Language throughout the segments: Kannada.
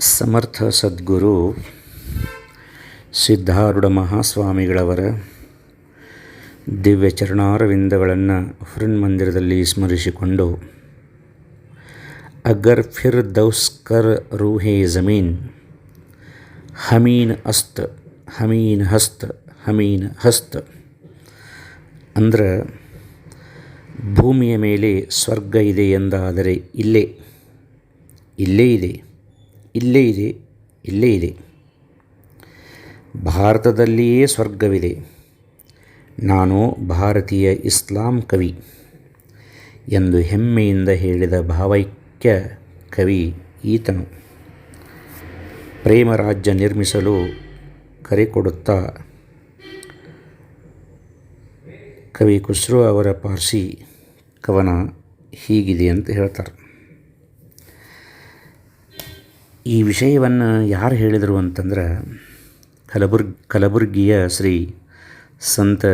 ಸಮರ್ಥ ಸದ್ಗುರು ಸಿದ್ಧಾರೂಢ ಮಹಾಸ್ವಾಮಿಗಳವರ ದಿವ್ಯ ಚರಣಾರವಿಂದಗಳನ್ನು ಮಂದಿರದಲ್ಲಿ ಸ್ಮರಿಸಿಕೊಂಡು ಅಗರ್ ಫಿರ್ ದೌಸ್ಕರ್ ರೂಹೆ ಜಮೀನ್, ಹಮೀನ್ ಅಸ್ತ್, ಹಮೀನ್ ಹಸ್ತ್ ಹಮೀನ್ ಹಸ್ತ್. ಅಂದ್ರೆ, ಭೂಮಿಯ ಮೇಲೆ ಸ್ವರ್ಗ ಇದೆ ಎಂದಾದರೆ ಇಲ್ಲೇ ಇಲ್ಲೇ ಇದೆ. ಇಲ್ಲೇ ಇದೆ ಇಲ್ಲೇ ಇದೆ. ಭಾರತದಲ್ಲಿಯೇ ಸ್ವರ್ಗವಿದೆ. ನಾನು ಭಾರತೀಯ ಇಸ್ಲಾಂ ಕವಿ ಎಂದು ಹೆಮ್ಮೆಯಿಂದ ಹೇಳಿದ ಭಾವೈಕ್ಯ ಕವಿ ಈತನು. ಪ್ರೇಮ ರಾಜ್ಯ ನಿರ್ಮಿಸಲು ಕರೆ ಕೊಡುತ್ತಾ ಕವಿ ಖುಸ್ರು ಅವರ ಪಾರ್ಸಿ ಕವನ ಹೀಗಿದೆ ಅಂತ ಹೇಳ್ತಾರೆ. ಈ ವಿಷಯವನ್ನು ಯಾರು ಹೇಳಿದರು ಅಂತಂದ್ರೆ ಕಲಬುರ್ಗಿ ಕಲಬುರ್ಗಿಯ ಶ್ರೀ ಸಂತ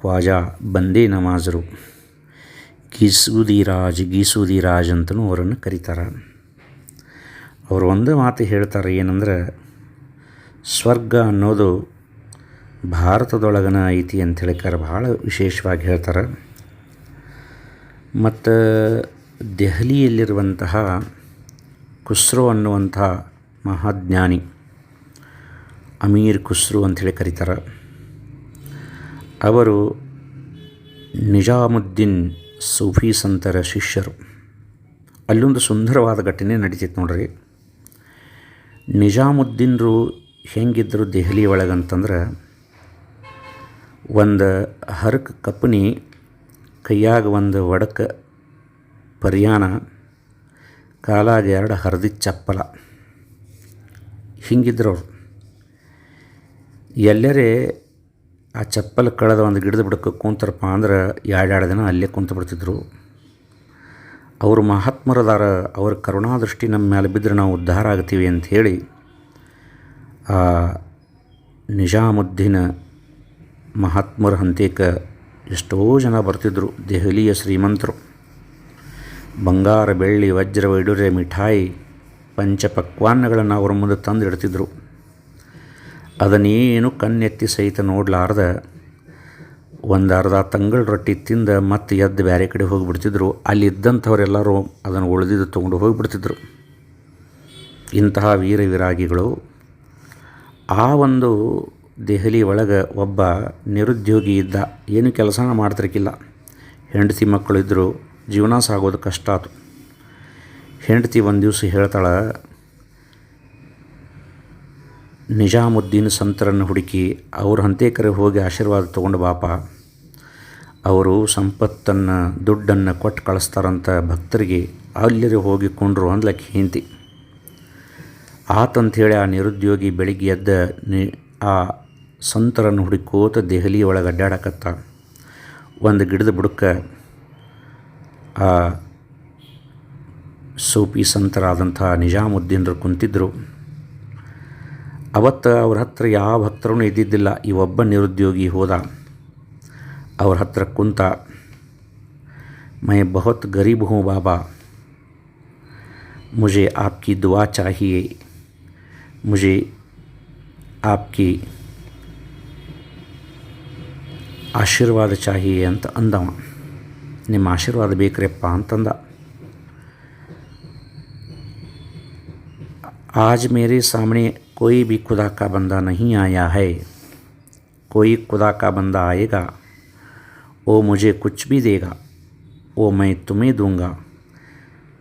ಕ್ವಾಜಾ ಬಂದೇ ನಮಾಜರು. ಗೀಸೂದಿ ರಾಜ್ ಗೀಸೂದಿ ರಾಜ್ ಅಂತಲೂ ಅವರನ್ನು ಕರೀತಾರೆ. ಅವರು ಒಂದು ಮಾತು ಹೇಳ್ತಾರೆ ಏನಂದ್ರೆ, ಸ್ವರ್ಗ ಅನ್ನೋದು ಭಾರತದೊಳಗನ ಐತಿ ಅಂತ ಹೇಳಿಕಾರ ಭಾಳ ವಿಶೇಷವಾಗಿ ಹೇಳ್ತಾರೆ. ಮತ್ತು ದೆಹಲಿಯಲ್ಲಿರುವಂತಹ ಖುಸ್ರೋ ಅನ್ನುವಂಥ ಮಹಾಜ್ಞಾನಿ. ಅಮೀರ್ ಖುಸ್ರು ಅಂಥೇಳಿ ಕರೀತಾರೆ. ಅವರು ನಿಜಾಮುದ್ದೀನ್ ಸೂಫಿ ಸಂತರ ಶಿಷ್ಯರು. ಅಲ್ಲೊಂದು ಸುಂದರವಾದ ಘಟನೆ ನಡೀತಿತ್ತು ನೋಡ್ರಿ. ನಿಜಾಮುದ್ದೀನ್ರು ಹೆಂಗಿದ್ದರು ದೆಹಲಿ ಒಳಗಂತಂದ್ರೆ, ಒಂದು ಹರಕ ಕಪ್ಪನಿ ಕೈಯಾಗ ಒಂದು ಒಡಕ ಪರಿಯಾಣ ಕಾಲಾಗ ಎರಡು ಹರಿದಿದ್ದ ಚಪ್ಪಲ. ಹಿಂಗಿದ್ರು ಅವರು ಎಲ್ಲರೇ ಆ ಚಪ್ಪಲ್ ಕಳೆದ ಒಂದು ಗಿಡದ ಬಿಡಕ್ಕೆ ಕೂತರಪ್ಪ ಅಂದ್ರೆ ಎರಡೆರಡು ದಿನ ಅಲ್ಲೇ ಕುಂತು ಬಿಡ್ತಿದ್ರು. ಅವರು ಮಹಾತ್ಮರದಾರ ಅವ್ರ ಕರುಣಾದೃಷ್ಟಿ ನಮ್ಮ ಮೇಲೆ ಬಿದ್ದರೆ ನಾವು ಉದ್ಧಾರ ಆಗ್ತೀವಿ ಅಂತ ಹೇಳಿ ಆ ನಿಜಾಮುದ್ದೀನ ಮಹಾತ್ಮರ ಹಂತೇಕ ಎಷ್ಟೋ ಜನ ಬರ್ತಿದ್ದರು ದೆಹಲಿಯ ಶ್ರೀಮಂತರು. ಬಂಗಾರ, ಬೆಳ್ಳಿ, ವಜ್ರ, ವೈಡೂರ್ಯ, ಮಿಠಾಯಿ ಪಂಚಪಕ್ವಾನ್ನಗಳನ್ನು ಅವರ ಮುಂದೆ ತಂದು ಇಡ್ತಿದ್ರು. ಅದನ್ನೇನು ಕಣ್ಣೆತ್ತಿ ಸಹಿತ ನೋಡಲಾರ್ದ ಒಂದು ಅರ್ಧ ತಂಗಳ ರೊಟ್ಟಿ ತಿಂದ ಮತ್ತೆ ಎದ್ದು ಬೇರೆ ಕಡೆ ಹೋಗಿಬಿಡ್ತಿದ್ರು. ಅಲ್ಲಿದ್ದಂಥವರೆಲ್ಲರೂ ಅದನ್ನು ಉಳಿದಿದ್ದು ತೊಗೊಂಡು ಹೋಗಿಬಿಡ್ತಿದ್ರು. ಇಂತಹ ವೀರ ವಿರಾಗಿಗಳು. ಆ ಒಂದು ದೆಹಲಿ ಒಳಗೆ ಒಬ್ಬ ನಿರುದ್ಯೋಗಿ ಇದ್ದ. ಏನು ಕೆಲಸನ ಮಾಡ್ತಿರ್ಕಿಲ್ಲ. ಹೆಂಡತಿ ಮಕ್ಕಳಿದ್ದರು ಜೀವನ ಸಾಗೋದು ಕಷ್ಟ ಆತು. ಹೆಂಡತಿ ಒಂದು ದಿವಸ ಹೇಳ್ತಾಳೆ, ನಿಜಾಮುದ್ದೀನ್ ಸಂತರನ್ನು ಹುಡುಕಿ ಅವ್ರ ಹಂತೇಕರೆ ಹೋಗಿ ಆಶೀರ್ವಾದ ತೊಗೊಂಡು ಬಾಪ. ಅವರು ಸಂಪತ್ತನ್ನು, ದುಡ್ಡನ್ನು ಕೊಟ್ಟು ಕಳಿಸ್ತಾರಂತ ಭಕ್ತರಿಗೆ ಅಲ್ಲಿರಿ ಹೋಗಿ ಕೊಂಡ್ರು ಅಂದ್ಲಕ್ಕೆ ಹಿಂತಿ ಆತಂಥೇಳಿ ಆ ನಿರುದ್ಯೋಗಿ ಬೆಳಿಗ್ಗೆ ಎದ್ದ ನಿ, ಆ ಸಂತರನ್ನು ಹುಡುಕೋತ ದೆಹಲಿ ಒಳಗೆ ಅಡ್ಡಾಡಕತ್ತ. ಒಂದು ಗಿಡದ ಬುಡಕ್ಕೆ ಸೂಫಿ ಸಂತರಾದಂಥ ನಿಜಾಮುದ್ದೀನ್ರು ಕುಂತಿದ್ದರು ಅವತ್ತು ಅವ್ರ ಹತ್ರ ಯಾವ ಭಕ್ತರೂ ಇದ್ದಿದ್ದಿಲ್ಲ. ಈ ಒಬ್ಬ ನಿರುದ್ಯೋಗಿ ಹೋದ. ಅವ್ರ ಹತ್ರ ಕುಂತ, ಮೈ ಬಹುತ್ ಗರೀಬ್ ಹೂँ ಬಾಬಾ. ಮುಜೆ ಆಪ್ಕಿ ದುವಾ ಚಾಹಿಯೆ. ಮುಜೆ ಆಪ್ಕಿ ಆಶೀರ್ವಾದ ಚಾಹಿಯೆ ಅಂತ ಅಂದವ. ನಿಮ್ಮ ಆಶೀರ್ವಾದ ಬೇಕ್ರಿಯಪ್ಪ ಅಂತಂದ आज मेरे सामने कोई भी खुदा का बंदा नहीं आया है कोई खुदा का बंदा आएगा वो मुझे कुछ भी देगा वो मैं तुम्हें दूंगा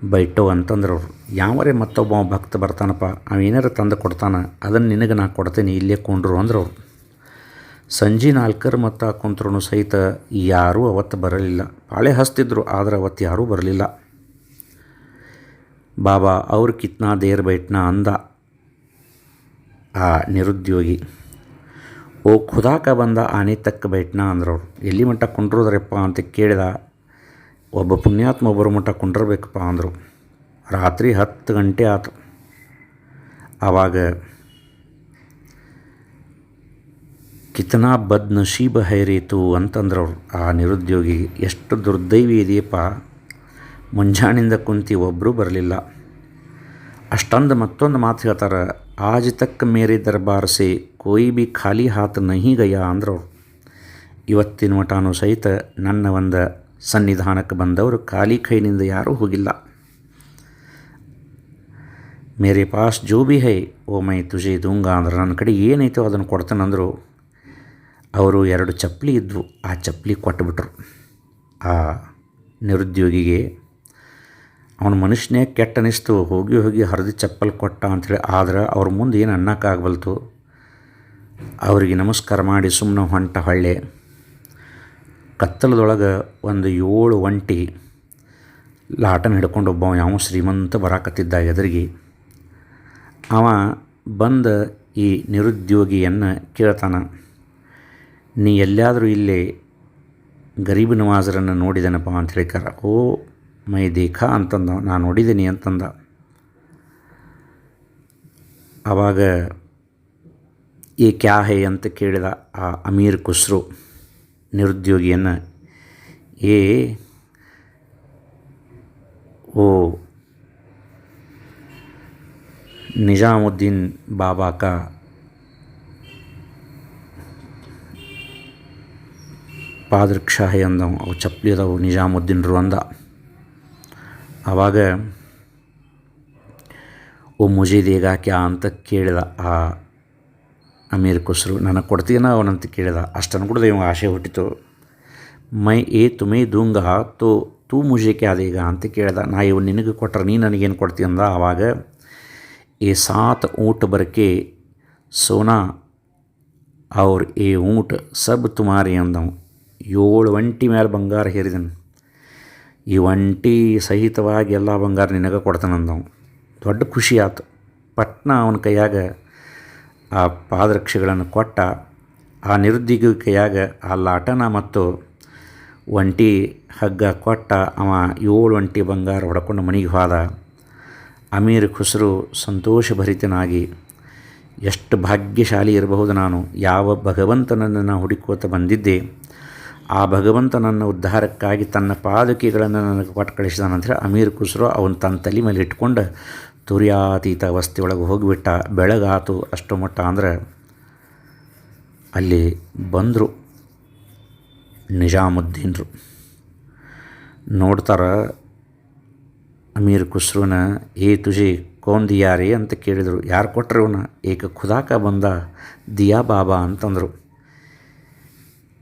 ಬೈಟೋ ಅಂತಂದ್ರೆ ಅವರು ಯಾವರೇ ಮತ್ತೊಬ್ಬ ಭಕ್ತ ಬರ್ತಾನಪ್ಪ ಅವೇನಾರು ತಂದು ಕೊಡ್ತಾನೆ ಅದನ್ನು ನಿನಗೆ ನಾ ಕೊಡ್ತೇನೆ ಇಲ್ಲೇ ಕೊಂಡ್ರು ಅಂದ್ರೆ ಅವರು ಸಂಜೆ ನಾಲ್ಕರ ಮತ್ತು ಕುಂತ್ರೂ ಸಹಿತ ಯಾರೂ ಅವತ್ತು ಬರಲಿಲ್ಲ. ಪಾಳೆ ಹಸ್ತಿದ್ರು, ಆದರೆ ಅವತ್ತು ಯಾರೂ ಬರಲಿಲ್ಲ. ಬಾಬಾ, ಅವ್ರ ಕಿತ್ನಾ ದೇರ್ ಬೈಟ್ನಾ? ಅಂದ ಆ ನಿರುದ್ಯೋಗಿ. ಓ, ಖುದಾಕ ಬಂದ ಆನೆ ತಕ್ಕ ಬೈಟ್ನಾ? ಅಂದ್ರವ್ರು. ಎಲ್ಲಿ ಮಟ್ಟ ಕುಂಡ್ರೋದ್ರಪ್ಪ? ಅಂತ ಕೇಳಿದ ಒಬ್ಬ ಪುಣ್ಯಾತ್ಮ ಒಬ್ಬರು ಮಟ್ಟ ಕುಂಡ್ರಬೇಕಪ್ಪ ಅಂದರು. ರಾತ್ರಿ ಹತ್ತು ಗಂಟೆ ಆತು. ಆವಾಗ ಕಿತನಾ ಬದ್ ನಶೀಬ ಹೈರೀತು ಅಂತಂದ್ರವ್ರು. ಆ ನಿರುದ್ಯೋಗಿ ಎಷ್ಟು ದುರ್ದೈವಿ ಇದೆಯಪ್ಪ. ಮುಂಜಾನಿಂದ ಕುಂತಿ ಒಬ್ಬರೂ ಬರಲಿಲ್ಲ. ಅಷ್ಟೊಂದು ಮತ್ತೊಂದು ಮಾತು ಹೇಳ್ತಾರೆ ಆಜ್ ತಕ್ಕ ಮೇರೆ ದರ್ಬಾರ್ಸೆ ಕೋಯಿ ಬಿ ಖಾಲಿ ಹಾತ್ ನಹಿ ಗಯಾ ಅಂದ್ರೆ ಅವ್ರು ಇವತ್ತಿನ ಮಟಾನು ಸಹಿತ ನನ್ನ ಒಂದು ಸನ್ನಿಧಾನಕ್ಕೆ ಬಂದವರು ಖಾಲಿ ಕೈನಿಂದ ಯಾರೂ ಹೋಗಿಲ್ಲ. ಮೇರೆ ಪಾಸ್ ಜೋ ಬಿ ಹೈ ಓ ಮೈ ತುಜೆ ದೂಂಗ ಅಂದ್ರೆ, ನನ್ನ ಕಡೆ ಏನೈತೋ ಅದನ್ನು ಕೊಡ್ತಾನಂದರು ಅವರು ಎರಡು ಚಪ್ಪಲಿ ಇದ್ವು. ಆ ಚಪ್ಪಲಿ ಕೊಟ್ಟುಬಿಟ್ರು ಆ ನಿರುದ್ಯೋಗಿಗೆ ಅವನ ಮನುಷ್ಯನೇ ಕೆಟ್ಟ ಅನಿಸ್ತು ಹೋಗಿ ಹೋಗಿ ಹರಿದು ಚಪ್ಪಲಿ ಕೊಟ್ಟ ಅಂಥೇಳಿ ಆದ್ರೆ ಅವ್ರ ಮುಂದೆ ಏನು ಅನ್ನಕ್ಕಾಗಬಲ್ತು ಅವರಿಗೆ ನಮಸ್ಕಾರ ಮಾಡಿ ಸುಮ್ಮನೆ ಹೊಂಟ ಹೊಳ್ಳೆ. ಕತ್ತಲದೊಳಗೆ ಒಂದು ಏಳು ಒಂಟಿ ಲಾಟನ್ ಹಿಡ್ಕೊಂಡು ಒಬ್ಬ ಯಾವ ಶ್ರೀಮಂತ ಬರಾಕತ್ತಿದ್ದ ಎದುರಿಗೆ. ಅವ ಬಂದ ಈ ನಿರುದ್ಯೋಗಿಯನ್ನು ಕೇಳ್ತಾನ. ನೀ ಎಲ್ಲಾದರೂ ಇಲ್ಲಿ ಗರೀಬ್ ನವಾಜರನ್ನು ನೋಡಿದನಪ್ಪ ಅಂತ ಕರ ಓ ಮೈ ದೇಖಾ ಅಂತಂದ. ನಾನು ನೋಡಿದ್ದೀನಿ ಅಂತಂದ. ಆವಾಗ ಏ ಕ್ಯಾ ಹೇ ಅಂತ ಕೇಳಿದ ಆ ಅಮೀರ್ ಖುಸ್ರು ನಿರುದ್ಯೋಗಿಯನ್ನು, ಏ, ಓ ನಿಜಾಮುದ್ದೀನ್ ಬಾಬಾ ಕಾ ಪಾದರಕ್ಷಾಹಿ ಅಂದ ಅವು ಚಪ್ಪಲಿ ಅದಾವು ನಿಜಾಮುದ್ದೀನ್ರು ಅಂದ ಆವಾಗ ಓ ಮುಜೆ ದೇಗ ಕ್ಯಾ ಅಂತ ಕೇಳಿದ. ಆ ಅಮೀರ್ ಖುಸ್ರು, ನನಗೆ ಕೊಡ್ತೀನ ಅವನಂತ ಕೇಳಿದ. ಅಷ್ಟನ್ನು ಕೂಡ ಇವಾಗ ಆಸೆ ಹುಟ್ಟಿತು. ಮೈ ಏ ತುಮೇ ದೂಂಗ, ತೋ, ತೂ ಮುಜೆ ಕ್ಯಾ ದೇಗ ಅಂತ ಕೇಳಿದ. ನಾ ಇವ್ ನಿನಗೆ ಕೊಟ್ರೆ ನೀ ನನಗೇನು ಕೊಡ್ತೀಯ ಅಂದ. ಆವಾಗ ಏ ಸಾತ್ ಊಟ ಬರಕೆ, ಸೋನಾ, ಅವ್ರ ಏ ಊಟ ಸಬ್ ತುಮಾರಿ ಅಂದವು. ಏಳು ಒಂಟಿ ಮೇಲೆ ಬಂಗಾರ ಹೇರಿದನು. ಈ ಒಂಟಿ ಸಹಿತವಾಗಿ ಎಲ್ಲ ಬಂಗಾರ ನಿನಗೆ ಕೊಡ್ತಾನಂದವು ದೊಡ್ಡ ಖುಷಿ ಆಯ್ತು ಪಟ್ನ ಅವನ ಕೈಯಾಗ ಆ ಪಾದರಕ್ಷೆಗಳನ್ನು ಕೊಟ್ಟ ಆ ನಿರುದ್ಯೋಗಿ ಕೈಯಾಗ ಆ ಲಾಟನ ಮತ್ತು ಒಂಟಿ ಹಗ್ಗ ಕೊಟ್ಟ ಅವ ಏಳು ಒಂಟಿ ಬಂಗಾರ ಹೊಡ್ಕೊಂಡು ಮನೆಗೆ ಹೋದ. ಅಮೀರ್ ಖುಸ್ರು ಸಂತೋಷಭರಿತನಾಗಿ ಎಷ್ಟು ಭಾಗ್ಯಶಾಲಿ ಇರಬಹುದು ನಾನು. ಯಾವ ಭಗವಂತನನ್ನು ನಾನು ಹುಡುಕೋತ ಬಂದಿದ್ದೆ. ಆ ಭಗವಂತ ನನ್ನ ಉದ್ಧಾರಕ್ಕಾಗಿ ತನ್ನ ಪಾದುಕೆಗಳನ್ನು ನನಗೆ ಕೊಟ್ಟು ಕಳಿಸಿದಾನಂದ್ರೆ ಅಮೀರ್ ಖುಸ್ರು ಅವನು ತನ್ನ ತಲೆ ಮೇಲೆ ಇಟ್ಕೊಂಡು ತುರ್ಯಾತೀತ ಅವಸ್ಥೆಯೊಳಗೆ ಹೋಗಿಬಿಟ್ಟ. ಬೆಳಗಾತು ಅಷ್ಟು ಮಟ್ಟ ಅಂದ್ರೆ ಅಲ್ಲಿ ಬಂದರು ನಿಜಾಮುದ್ದೀನ್ರು. ನೋಡ್ತಾರ ಅಮೀರ್ ಖುಸ್ರುನ, ಏ ತುಜಿ ಕೋನ್ ದಿಯಾರಿ ಅಂತ ಕೇಳಿದರು. ಯಾರು ಕೊಟ್ಟರು ಇವನ? ಏಕ ಖುದಾಕ ಬಂದ? ದಿಯಾ ಬಾಬಾ ಅಂತಂದರು.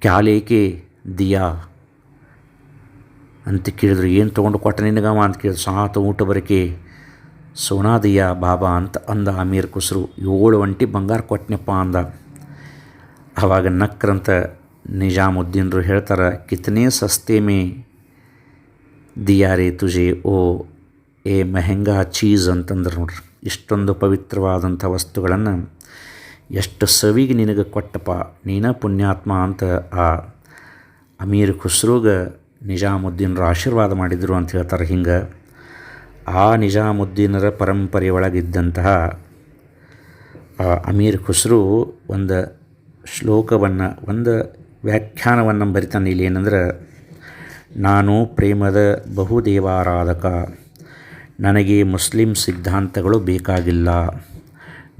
ಕ್ಯಾಲೇಕೆ ದಿಯಾ? ಅಂತ ಕೇಳಿದ್ರು, ಏನು ತೊಗೊಂಡು ಕೊಟ್ಟ ನಿನಗವ? ಅಂತ ಕೇಳಿದ್ರು, ಸಾತ ಊಟ ಬರಕೆ. ಸೋನಾ ದಿಯಾ ಬಾಬಾ ಅಂತ ಅಂದ ಅಮೀರ್ ಕುಸ್ರು. ಏಳು ಒಂಟಿ ಬಂಗಾರ ಕೊಟ್ಟನಪ್ಪ ಅಂದ. ಆವಾಗ ನಕ್ರಂತ ನಿಜಾಮುದ್ದೀನ್ರು ಹೇಳ್ತಾರೆ, ಕಿತನೇ ಸಸ್ತೆ ಮೇ ದಿಯಾರೆ ತುಜೆ ಓ ಏ ಮೆಹಂಗಾ ಚೀಸ್ ಅಂತಂದ್ರೆ ನೋಡ್ರಿ. ಇಷ್ಟೊಂದು ಪವಿತ್ರವಾದಂಥ ವಸ್ತುಗಳನ್ನು, ಎಷ್ಟು ಸವಿಗೆ ನಿನಗೆ ಕೊಟ್ಟಪ್ಪ, ನೀನ ಪುಣ್ಯಾತ್ಮ ಅಂತ ಆ ಅಮೀರ್ ಖುಸ್ರುಗ ನಿಜಾಮುದ್ದೀನರು ಆಶೀರ್ವಾದ ಮಾಡಿದರು ಅಂತ ಹೇಳ್ತಾರೆ ಹಿಂಗೆ. ಆ ನಿಜಾಮುದ್ದೀನರ ಪರಂಪರೆ ಒಳಗಿದ್ದಂತಹ ಅಮೀರ್ ಖುಸ್ರು ಒಂದು ಶ್ಲೋಕವನ್ನು, ಒಂದು ವ್ಯಾಖ್ಯಾನವನ್ನು ಬರಿತಾನೆ ಇಲ್ಲಿ ಏನಂದ್ರೆ, ನಾನು ಪ್ರೇಮದ ಬಹುದೇವಾರಾಧಕ, ನನಗೆ ಮುಸ್ಲಿಂ ಸಿದ್ಧಾಂತಗಳು ಬೇಕಾಗಿಲ್ಲ.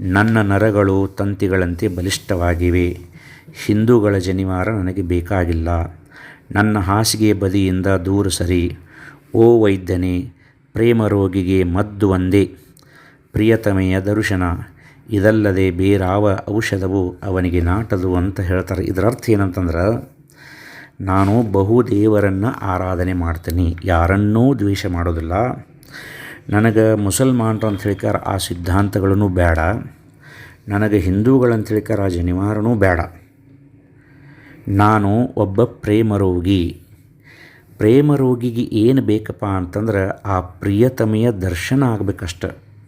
ನನ್ನ ನರಗಳು ತಂತಿಗಳಂತೆ ಬಲಿಷ್ಠವಾಗಿವೆ. ಹಿಂದೂಗಳ ಜನಿವಾರ ನನಗೆ ಬೇಕಾಗಿಲ್ಲ. ನನ್ನ ಹಾಸಿಗೆ ಬದಿಯಿಂದ ದೂರ ಸರಿ. ಓ ವೈದ್ಯನೇ, ಪ್ರೇಮ ರೋಗಿಗೆ ಮದ್ದು ಒಂದೇ. ಪ್ರಿಯತಮೆಯ ದರ್ಶನ, ಇದಲ್ಲದೆ ಬೇರಾವ ಔಷಧವು ಅವನಿಗೆ ನಾಟದು ಅಂತ ಹೇಳ್ತಾರೆ. ಇದರ ಅರ್ಥ ಏನಂತಂದ್ರೆ, ನಾನು ಬಹು ದೇವರನ್ನು ಆರಾಧನೆ ಮಾಡ್ತೀನಿ. ಯಾರನ್ನೂ ದ್ವೇಷ ಮಾಡೋದಿಲ್ಲ. ನನಗೆ ಮುಸಲ್ಮಾನರು ಅಂತ ಹೇಳಿಕಾರ ಆ ಸಿದ್ಧಾಂತಗಳೂ ಬೇಡ. ನನಗೆ ಹಿಂದೂಗಳಂತ ಹೇಳಿಕಾರ ಆ ಜನಿವಾರನೂ ಬೇಡ. ನಾನು ಒಬ್ಬ ಪ್ರೇಮ ರೋಗಿ ಪ್ರೇಮ ರೋಗಿಗೆ ಏನು ಬೇಕಪ್ಪ ಅಂತಂದ್ರೆ ಆ ಪ್ರಿಯತಮೆಯ ದರ್ಶನ ಆಗಬೇಕಷ್ಟ.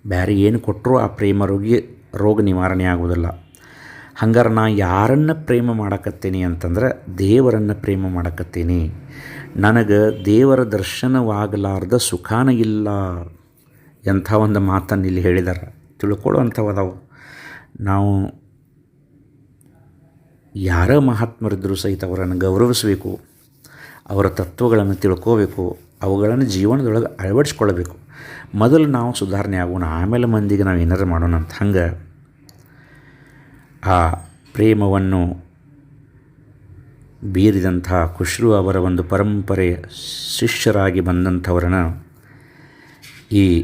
ಬೇರೆ ಏನು ಕೊಟ್ಟರೂ ಆ ಪ್ರೇಮ ರೋಗಿ ನಿವಾರಣೆ ಆಗೋದಿಲ್ಲ. ಹಂಗಾರೆ ನಾ ಯಾರನ್ನು ಪ್ರೇಮ ಮಾಡಕತ್ತೀನಿ ಅಂತಂದ್ರೆ ದೇವರನ್ನು ಪ್ರೇಮ ಮಾಡಕತ್ತೀನಿ. ನನಗೆ ದೇವರ ದರ್ಶನವಾಗಲಾರ್ದ ಸುಖಾನ ಇಲ್ಲ ಎಂಥ ಒಂದು ಮಾತನ್ನು ಇಲ್ಲಿ ಹೇಳಿದಾರೆ. ತಿಳ್ಕೊಳ್ಳುವಂಥವದಾವು ನಾವು ಯಾರ ಮಹಾತ್ಮರಿದ್ದರೂ ಸಹಿತ ಅವರನ್ನು ಗೌರವಿಸಬೇಕು, ಅವರ ತತ್ವಗಳನ್ನು ತಿಳ್ಕೋಬೇಕು, ಅವುಗಳನ್ನು ಜೀವನದೊಳಗೆ ಅಳವಡಿಸ್ಕೊಳ್ಬೇಕು ಮೊದಲು ನಾವು ಸುಧಾರಣೆ ಆಗೋಣ, ಆಮೇಲೆ ಮಂದಿಗೆ ನಾವು ಏನಾರು ಮಾಡೋಣ ಅಂತ. ಹಂಗೆ ಆ ಪ್ರೇಮವನ್ನು ಬೀರಿದಂಥ ಖುಷ್ರು ಅವರ ಒಂದು ಪರಂಪರೆಯ ಶಿಷ್ಯರಾಗಿ ಬಂದಂಥವರನ್ನು ಈ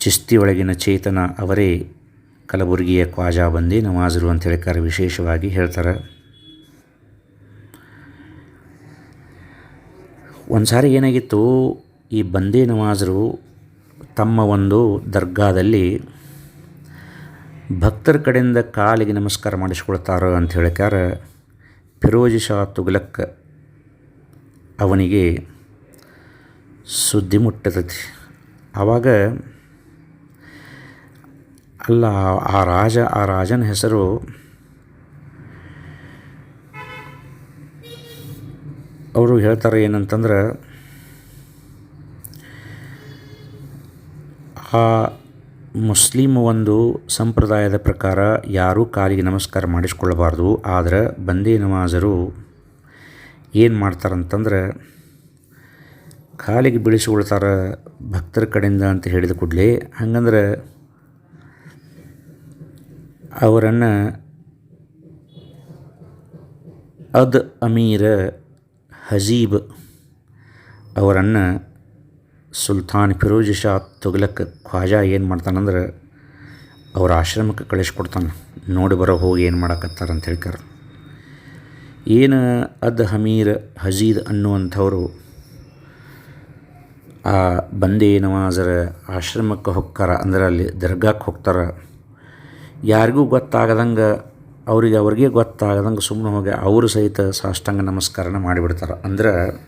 ಚಿಸ್ತಿಯೊಳಗಿನ ಚೇತನ ಅವರೇ ಕಲಬುರಗಿಯ ಖ್ವಾಜಾ ಬಂದಿ ನವಾಜರು ಅಂತ ಹೇಳ್ತಾರೆ ವಿಶೇಷವಾಗಿ ಹೇಳ್ತಾರೆ. ಒಂದು ಸಾರಿ ಏನಾಗಿತ್ತು, ಈ ಬಂದೇ ನವಾಜರು ತಮ್ಮ ಒಂದು ದರ್ಗಾದಲ್ಲಿ ಭಕ್ತರ ಕಡೆಯಿಂದ ಕಾಲಿಗೆ ನಮಸ್ಕಾರ ಮಾಡಿಸ್ಕೊಳ್ತಾರ ಅಂತ ಹೇಳ್ಕಾರ ಫಿರೋಜಿ ಶಾ ತುಗ್ಲಕ್ ಅವನಿಗೆ ಸುದ್ದಿ ಮುಟ್ಟತೈತಿ. ಆವಾಗ ಅಲ್ಲ, ಆ ರಾಜ, ಆ ರಾಜನ ಹೆಸರು ಅವರು ಹೇಳ್ತಾರೆ ಏನಂತಂದ್ರೆ, ಆ ಮುಸ್ಲಿಮ್ ಒಂದು ಸಂಪ್ರದಾಯದ ಪ್ರಕಾರ ಯಾರೂ ಕಾಲಿಗೆ ನಮಸ್ಕಾರ ಮಾಡಿಸ್ಕೊಳ್ಬಾರ್ದು ಆದರೆ ಬಂದೇ ನಮಾಜರು ಏನು ಮಾಡ್ತಾರಂತಂದ್ರೆ, ಕಾಲಿಗೆ ಬೀಳಿಸಿಕೊಳ್ತಾರೆ ಭಕ್ತರ ಕಡೆಯಿಂದ ಅಂತ ಹೇಳಿದ ಕೂಡಲೇ, ಹಂಗಂದ್ರೆ ಅವರನ್ನು ಅದ್ ಅಮೀರ ಹಜೀಬ್ ಅವರನ್ನು ಸುಲ್ತಾನ್ ಫಿರೋಜ್ ಶಾ ತುಗ್ಲಕ್ ಖ್ವಾಜಾ ಏನು ಮಾಡ್ತಾನಂದ್ರೆ ಅವ್ರ ಆಶ್ರಮಕ್ಕೆ ಕಳಿಸ್ಕೊಡ್ತಾನೆ. ನೋಡಿ ಬರೋ ಹೋಗಿ ಏನು ಮಾಡಕತ್ತಾರ ಅಂತ ಹೇಳ್ತಾರೆ ಏನು ಅದ್ ಹಮೀರ್ ಹಜೀದ್ ಅನ್ನುವಂಥವರು ಆ ಬಂದೇ ನವಾಜರ ಆಶ್ರಮಕ್ಕೆ ಹೋಗ್ತಾರ, ಅಂದ್ರೆ ಅಲ್ಲಿ ದರ್ಗಾಕ್ಕೆ ಹೋಗ್ತಾರೆ. ಯಾರಿಗೂ ಗೊತ್ತಾಗದಂಗೆ, ಅವ್ರಿಗೆ ಅವ್ರಿಗೆ ಗೊತ್ತಾಗದಂಗೆ ಸುಮ್ಮನೆ ಹೋಗಿ ಅವರು ಸಹಿತ ಸಾಷ್ಟಾಂಗ ನಮಸ್ಕಾರನ ಮಾಡಿಬಿಡ್ತಾರೆ. ಅಂದ್ರೆ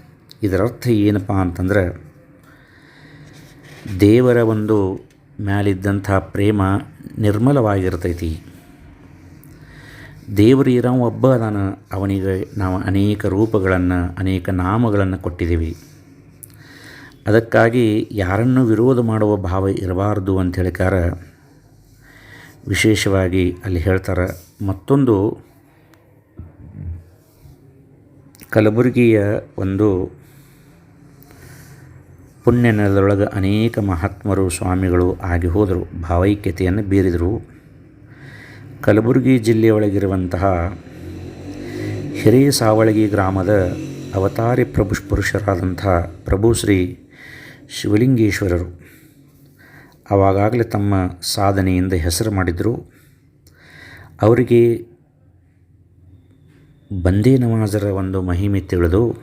ಇದರರ್ಥ ಏನಪ್ಪ ಅಂತಂದ್ರೆ, ದೇವರ ಒಂದು ಮ್ಯಾಲಿದ್ದಂಥ ಪ್ರೇಮ ನಿರ್ಮಲವಾಗಿರ್ತೈತಿ. ದೇವರು ಇರೋ ಒಬ್ಬ ನಾನು, ಅವನಿಗೆ ನಾವು ಅನೇಕ ರೂಪಗಳನ್ನು, ಅನೇಕ ನಾಮಗಳನ್ನು ಕೊಟ್ಟಿದ್ದೀವಿ ಅದಕ್ಕಾಗಿ ಯಾರನ್ನು ವಿರೋಧ ಮಾಡುವ ಭಾವ ಇರಬಾರ್ದು ಅಂತ ಹೇಳಿಕಾರ ವಿಶೇಷವಾಗಿ ಅಲ್ಲಿ ಹೇಳ್ತಾರೆ ಮತ್ತೊಂದು ಕಲಬುರಗಿಯ ಒಂದು ಪುಣ್ಯ ನೆಲದೊಳಗೆ ಅನೇಕ ಮಹಾತ್ಮರು ಸ್ವಾಮಿಗಳು ಆಗಿ ಹೋದರು. ಭಾವೈಕ್ಯತೆಯನ್ನು ಬೀರಿದರು. ಕಲಬುರಗಿ ಜಿಲ್ಲೆಯೊಳಗಿರುವಂತಹ ಹಿರಿಯ ಸಾವಳಗಿ ಗ್ರಾಮದ ಅವತಾರಿ ಪ್ರಭು ಪುರುಷರಾದಂಥ ಪ್ರಭು ಶ್ರೀ ಶಿವಲಿಂಗೇಶ್ವರರು. ಆವಾಗಲೇ ತಮ್ಮ ಸಾಧನೆಯಿಂದ ಹೆಸರು ಮಾಡಿದರು. ಅವರಿಗೆ ಬಂದೇ ನವಾಜರ ಒಂದು ಮಹಿಮೆ ತಿಳಿದು,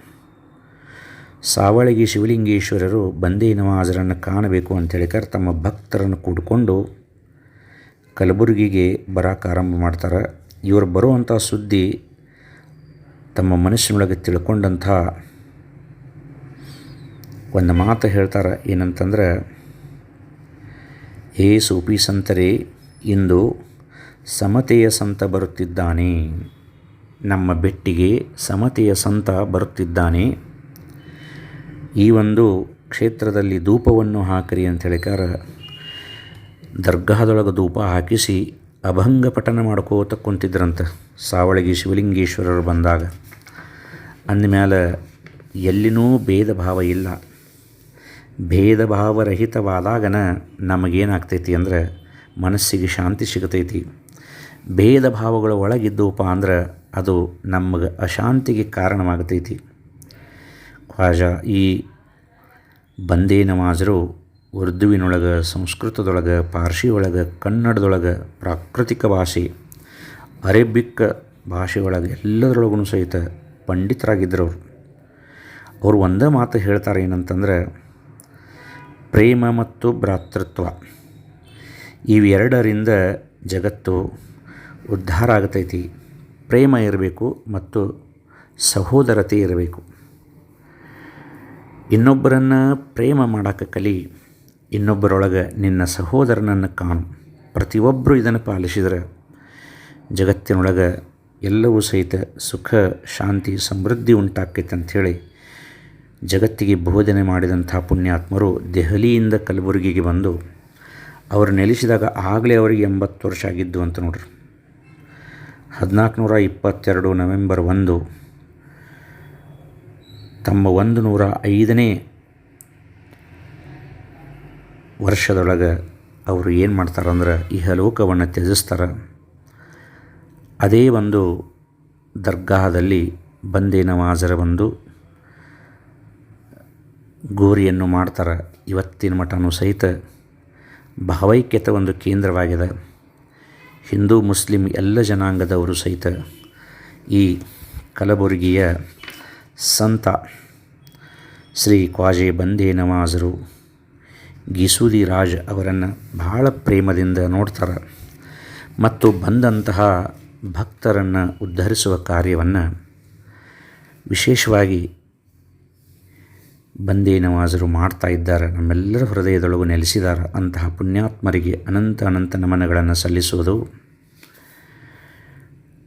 ಸಾವಳಗಿ ಶಿವಲಿಂಗೇಶ್ವರರು ಬಂದೇ ನವಾಜರನ್ನು ಕಾಣಬೇಕು ಅಂತೇಳಿಕರ್ ತಮ್ಮ ಭಕ್ತರನ್ನು ಕೂಡಿಕೊಂಡು ಕಲಬುರಗಿಗೆ ಬರೋಕೆ ಆರಂಭ ಮಾಡ್ತಾರೆ. ಇವರು ಬರುವಂಥ ಸುದ್ದಿ ತಮ್ಮ ಮನಸ್ಸಿನೊಳಗೆ ತಿಳ್ಕೊಂಡಂಥ ಒಂದು ಮಾತು ಹೇಳ್ತಾರೆ. ಏನಂತಂದ್ರೆ ಹೇ ಸೂಪಿ ಸಂತರೇ, ಇಂದು ಸಮತೆಯ ಸಂತ ಬರುತ್ತಿದ್ದಾನೆ. ನಮ್ಮ ಬೆಟ್ಟಿಗೆ ಸಮತೆಯ ಸಂತ ಬರುತ್ತಿದ್ದಾನೆ. ಈ ಒಂದು ಕ್ಷೇತ್ರದಲ್ಲಿ ಧೂಪವನ್ನು ಹಾಕಿರಿ ಅಂತ ಹೇಳಿಕಾರ, ದರ್ಗಾದೊಳಗೆ ಧೂಪ ಹಾಕಿಸಿ ಅಭಂಗ ಪಠನ ಮಾಡ್ಕೋತ ಕುಂತಿದ್ರಂತ ಸಾವಳಗಿ ಶಿವಲಿಂಗೇಶ್ವರರು ಬಂದಾಗ. ಅಂದಮೇಲೆ ಎಲ್ಲಿನೂ ಭೇದ ಭಾವ ಇಲ್ಲ. ಭೇದ ಭಾವರಹಿತವಾದಾಗನ ನಮಗೇನಾಗ್ತೈತಿ ಅಂದ್ರೆ ಮನಸ್ಸಿಗೆ ಶಾಂತಿ ಸಿಗತೈತಿ. ಭೇದ ಭಾವಗಳ ಒಳಗಿದ್ದವಪ್ಪ ಅಂದ್ರೆ ಅದು ನಮಗೆ ಅಶಾಂತಿಗೆ ಕಾರಣವಾಗತೈತಿ. ಖ್ವಾಜಾ ಈ ಬಂದೇ ನಮಾಜರು ಉರ್ದುವಿನೊಳಗೆ, ಸಂಸ್ಕೃತದೊಳಗೆ ಪಾರ್ಸಿ ಒಳಗೆ ಕನ್ನಡದೊಳಗೆ ಪ್ರಾಕೃತಿಕ ಭಾಷೆ ಅರೇಬಿಕ್ ಭಾಷೆಯೊಳಗೆ ಎಲ್ಲದರೊಳಗೂ ಸಹಿತ ಪಂಡಿತರಾಗಿದ್ದರು ಅವರು ಒಂದೇ ಮಾತು ಹೇಳ್ತಾರೆ ಏನಂತಂದ್ರೆ ಪ್ರೇಮ ಮತ್ತು ಭ್ರಾತೃತ್ವ. ಇವೆರಡರಿಂದ ಜಗತ್ತು ಉದ್ಧಾರ ಆಗತೈತಿ. ಪ್ರೇಮ ಇರಬೇಕು ಮತ್ತು ಸಹೋದರತೆ ಇರಬೇಕು. ಇನ್ನೊಬ್ಬರನ್ನು ಪ್ರೇಮ ಮಾಡೋಕ್ಕೆ ಕಲಿ, ಇನ್ನೊಬ್ಬರೊಳಗೆ ನಿನ್ನ ಸಹೋದರನನ್ನು ಕಾಣು. ಪ್ರತಿಯೊಬ್ಬರು ಇದನ್ನು ಪಾಲಿಸಿದರೆ ಜಗತ್ತಿನೊಳಗೆ ಎಲ್ಲವೂ ಸಹಿತ ಸುಖ, ಶಾಂತಿ, ಸಮೃದ್ಧಿ ಉಂಟಾಕೈತೆ ಅಂಥೇಳಿ ಜಗತ್ತಿಗೆ ಬೋಧನೆ ಮಾಡಿದಂಥ ಪುಣ್ಯಾತ್ಮರು ದೆಹಲಿಯಿಂದ ಕಲಬುರಗಿಗೆ ಬಂದು ಅವರು ನೆಲೆಸಿದಾಗ ಆಗಲೇ ಅವರಿಗೆ ಎಂಬತ್ತು ವರ್ಷ ಆಗಿದ್ದು ಅಂತ ನೋಡ್ರಿ. ಹದಿನಾಲ್ಕು ನೂರ ಇಪ್ಪತ್ತೆರಡು ನವೆಂಬರ್ ಒಂದು, ತಮ್ಮ ಒಂದು ನೂರ ಐದನೇ ವರ್ಷದೊಳಗೆ ಅವರು ಏನು ಮಾಡ್ತಾರಂದ್ರೆ ಇಹಲೋಕವನ್ನು ತ್ಯಜಿಸ್ತಾರೆ. ಅದೇ ಒಂದು ದರ್ಗಾದಲ್ಲಿ ಬಂದೇ ನವಾಜರ ಒಂದು ಗೋರಿಯನ್ನು ಮಾಡ್ತಾರೆ. ಇವತ್ತಿನ ಮಠನೂ ಸಹಿತ ಭಾವೈಕ್ಯತೆ ಒಂದು ಕೇಂದ್ರವಾಗಿದೆ. ಹಿಂದೂ, ಮುಸ್ಲಿಂ ಎಲ್ಲ ಜನಾಂಗದವರು ಸಹಿತ ಈ ಕಲಬುರಗಿಯ ಸಂತ ಶ್ರೀ ಖ್ವಾಜೆ ಬಂದೇ ನವಾಜರು ಗಿಸೂದಿ ರಾಜ್ ಅವರನ್ನು ಬಹಳ ಪ್ರೇಮದಿಂದ ನೋಡ್ತಾರೆ. ಮತ್ತು ಬಂದಂತಹ ಭಕ್ತರನ್ನು ಉದ್ಧರಿಸುವ ಕಾರ್ಯವನ್ನು ವಿಶೇಷವಾಗಿ ಬಂದೇ ನವಾಜರು ಮಾಡ್ತಾ ಇದ್ದಾರೆ. ನಮ್ಮೆಲ್ಲರ ಹೃದಯದೊಳಗೂ ನೆಲೆಸಿದ್ದಾರೆ ಅಂತಹ ಪುಣ್ಯಾತ್ಮರಿಗೆ ಅನಂತ ಅನಂತ ನಮನಗಳನ್ನು ಸಲ್ಲಿಸುವುದು.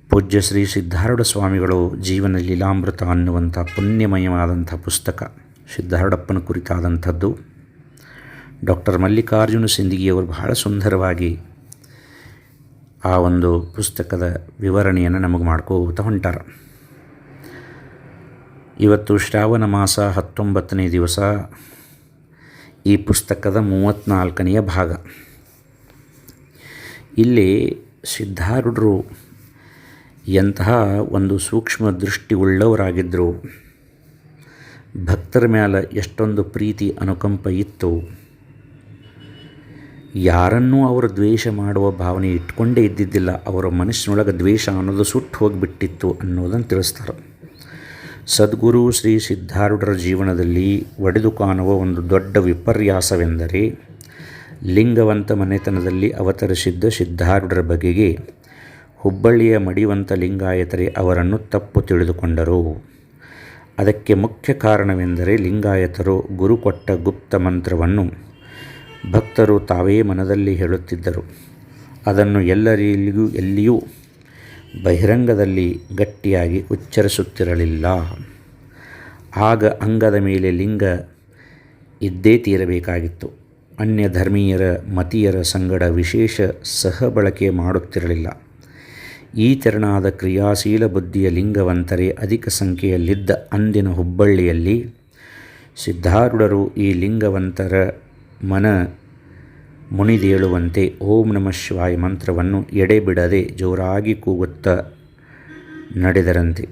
ಪೂಜ್ಯ ಶ್ರೀ ಸಿದ್ಧಾರೂಢ ಸ್ವಾಮಿಗಳು ಜೀವನ ಲೀಲಾಮೃತ ಅನ್ನುವಂಥ ಪುಣ್ಯಮಯವಾದಂಥ ಪುಸ್ತಕ, ಸಿದ್ಧಾರೂಢಪ್ಪನ ಕುರಿತಾದಂಥದ್ದು. ಡಾಕ್ಟರ್ ಮಲ್ಲಿಕಾರ್ಜುನ ಸಿಂದಗಿಯವರು ಬಹಳ ಸುಂದರವಾಗಿ ಆ ಒಂದು ಪುಸ್ತಕದ ವಿವರಣೆಯನ್ನು ನಮಗೆ ಮಾಡ್ಕೋತ ಹೊಂಟಾರ. ಇವತ್ತು ಶ್ರಾವಣ ಮಾಸ ಹತ್ತೊಂಬತ್ತನೇ ದಿವಸ, ಈ ಪುಸ್ತಕದ ಮೂವತ್ತ್ನಾಲ್ಕನೆಯ ಭಾಗ. ಇಲ್ಲಿ ಸಿದ್ಧಾರೂಢರು ಎಂತಹ ಒಂದು ಸೂಕ್ಷ್ಮ ದೃಷ್ಟಿ ಉಳ್ಳವರಾಗಿದ್ದರು ಭಕ್ತರ ಮೇಲೆ ಎಷ್ಟೊಂದು ಪ್ರೀತಿ ಅನುಕಂಪ ಇತ್ತು, ಯಾರನ್ನೂ ಅವರು ದ್ವೇಷ ಮಾಡುವ ಭಾವನೆ ಇಟ್ಕೊಂಡೇ ಇದ್ದಿದ್ದಿಲ್ಲ, ಅವರ ಮನಸ್ಸಿನೊಳಗೆ ದ್ವೇಷ ಅನ್ನೋದು ಸುಟ್ಟು ಹೋಗಿಬಿಟ್ಟಿತ್ತು ಅನ್ನೋದನ್ನು ತಿಳಿಸ್ತಾರೆ. ಸದ್ಗುರು ಶ್ರೀ ಸಿದ್ಧಾರೂಢರ ಜೀವನದಲ್ಲಿ ಒಡೆದು ಕಾಣುವ ಒಂದು ದೊಡ್ಡ ವಿಪರ್ಯಾಸವೆಂದರೆ ಲಿಂಗವಂತ ಮನೆತನದಲ್ಲಿ ಅವತರಿಸಿದ್ದ ಸಿದ್ಧಾರೂಢರ ಬಗೆಗೆ ಹುಬ್ಬಳ್ಳಿಯ ಮಡಿವಂತ ಲಿಂಗಾಯತರೇ ಅವರನ್ನು ತಪ್ಪು ತಿಳಿದುಕೊಂಡರು. ಅದಕ್ಕೆ ಮುಖ್ಯ ಕಾರಣವೆಂದರೆ ಲಿಂಗಾಯತರು ಗುರು ಕೊಟ್ಟ ಗುಪ್ತ ಮಂತ್ರವನ್ನು ಭಕ್ತರು ತಾವೇ ಮನದಲ್ಲಿ ಹೇಳುತ್ತಿದ್ದರು. ಅದನ್ನು ಎಲ್ಲರಿಗೂ, ಎಲ್ಲಿಯೂ ಬಹಿರಂಗದಲ್ಲಿ ಗಟ್ಟಿಯಾಗಿ ಉಚ್ಚರಿಸುತ್ತಿರಲಿಲ್ಲ. ಆಗ ಅಂಗದ ಮೇಲೆ ಲಿಂಗ ಇದ್ದೇ ತೀರಬೇಕಾಗಿತ್ತು. ಅನ್ಯ ಧರ್ಮೀಯರ ಮತೀಯರ ಸಂಗಡ ವಿಶೇಷ ಸಹಬಳಕೆ ಮಾಡುತ್ತಿರಲಿಲ್ಲ. ಈ ತೆರನಾದ ಕ್ರಿಯಾಶೀಲ ಬುದ್ಧಿಯ ಲಿಂಗವಂತರೇ ಅಧಿಕ ಸಂಖ್ಯೆಯಲ್ಲಿದ್ದ ಅಂದಿನ ಹುಬ್ಬಳ್ಳಿಯಲ್ಲಿ ಸಿದ್ಧಾರೂಢರು ಈ ಲಿಂಗವಂತರ ಮನ ಮುನಿದೇಳುವಂತೆ ಓಂ ನಮ ಶಿವಾಯ ಮಂತ್ರವನ್ನು ಎಡೆಬಿಡದೆ ಜೋರಾಗಿ ಕೂಗುತ್ತಾ ನಡೆದರಂತೆ.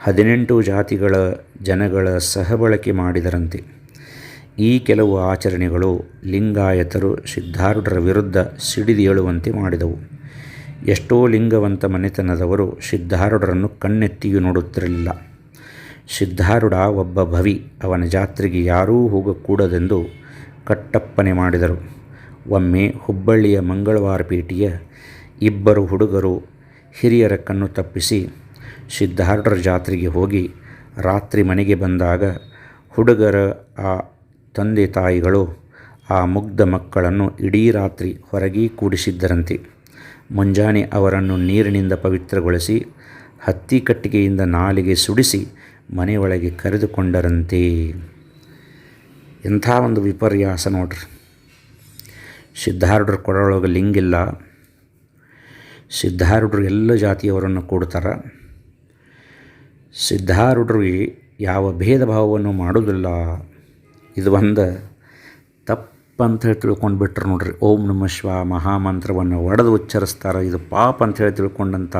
ಹದಿನೆಂಟು ಜಾತಿಗಳ ಜನಗಳ ಸಹಬಳಕೆ ಮಾಡಿದರಂತೆ. ಈ ಕೆಲವು ಆಚರಣೆಗಳು ಲಿಂಗಾಯತರು ಸಿದ್ಧಾರೂಢರ ವಿರುದ್ಧ ಸಿಡಿದೇಳುವಂತೆ ಮಾಡಿದವು. ಎಷ್ಟೋ ಲಿಂಗವಂತ ಮನೆತನದವರು ಸಿದ್ಧಾರೂಢರನ್ನು ಕಣ್ಣೆತ್ತಿಯೂ ನೋಡುತ್ತಿರಲಿಲ್ಲ. ಸಿದ್ಧಾರೂಢ ಒಬ್ಬ ಭವಿ ಅವನ ಜಾತ್ರೆಗೆ ಯಾರೂ ಹೋಗಕೂಡದೆಂದು ಕಟ್ಟಪ್ಪನೆ ಮಾಡಿದರು. ಒಮ್ಮೆ ಹುಬ್ಬಳ್ಳಿಯ ಮಂಗಳವಾರ ಪೇಟೆಯ ಇಬ್ಬರು ಹುಡುಗರು ಹಿರಿಯರ ಕಣ್ಣು ತಪ್ಪಿಸಿ ಸಿದ್ಧಾರ್ಢರ ಜಾತ್ರೆಗೆ ಹೋಗಿ ರಾತ್ರಿ ಮನೆಗೆ ಬಂದಾಗ ಹುಡುಗರ ಆ ತಂದೆ ತಾಯಿಗಳು ಆ ಮುಗ್ಧ ಮಕ್ಕಳನ್ನು ಇಡೀ ರಾತ್ರಿ ಹೊರಗೆ ಕೂಡಿಸಿದ್ದರಂತೆ. ಮುಂಜಾನೆ ಅವರನ್ನು ನೀರಿನಿಂದ ಪವಿತ್ರಗೊಳಿಸಿ ಹತ್ತಿ ಕಟ್ಟಿಗೆಯಿಂದ ನಾಲಿಗೆ ಸುಡಿಸಿ ಮನೆಯೊಳಗೆ ಕರೆದುಕೊಂಡರಂತೆ. ಎಂಥ ಒಂದು ವಿಪರ್ಯಾಸ ನೋಡ್ರಿ. ಸಿದ್ಧಾರೂಢರ ಕೊಡೊಳಗೆ ಲಿಂಗಿಲ್ಲ ಸಿದ್ಧಾರೂಢರು ಎಲ್ಲ ಜಾತಿಯವರನ್ನು ಕೊಡ್ತಾರೆ. ಸಿದ್ಧಾರೂಢರಿಗೆ ಯಾವ ಭೇದ ಭಾವವನ್ನು ಮಾಡೋದಿಲ್ಲ. ಇದು ಒಂದು ತಪ್ಪಂತ ಹೇಳಿ ತಿಳ್ಕೊಂಡು ಬಿಟ್ರು ನೋಡ್ರಿ. ಓಂ ನಮ ಶಿವ ಮಹಾಮಂತ್ರವನ್ನು ಒಡೆದು ಉಚ್ಚರಿಸ್ತಾರೆ. ಇದು ಪಾಪ ಅಂತ ಹೇಳಿ ತಿಳ್ಕೊಂಡಂಥ